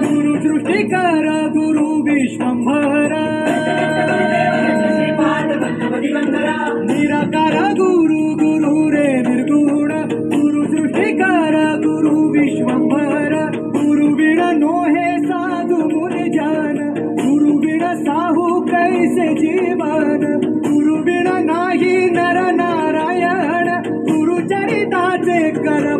गुरु सृष्टिकार गुरु विश्वंभर। निराकार गुरु गुरु रे निर्गुण। गुरु सृष्टिकार गुरु विश्वभर। गुरु बिना नोहे साधु मुन जान। गुरु बिना साहू कैसे जीवन। गुरु बिना नाही नर नारायण। गुरु चरिताचे कर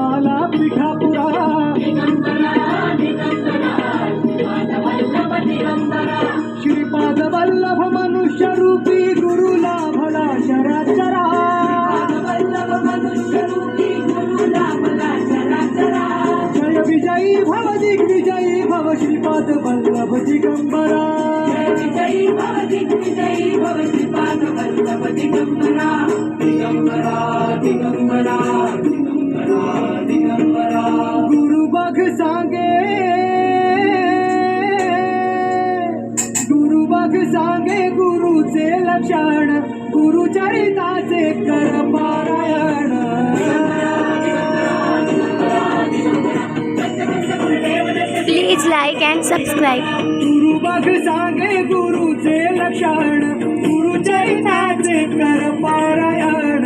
भव श्रीपाद वल्लभ दिगंबरा दिगंबरा दिगंबरा दिगंबरा दिगंबरा गुरु बघ सांगे, गुरु लक्षण, गुरु चरिताचे सबस्क्राईब गुरु बघ सांगे गुरुचे लक्षण गुरु चरिताचे कर पारायण.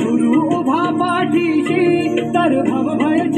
गुरु उभा पाठीशी तर भव भय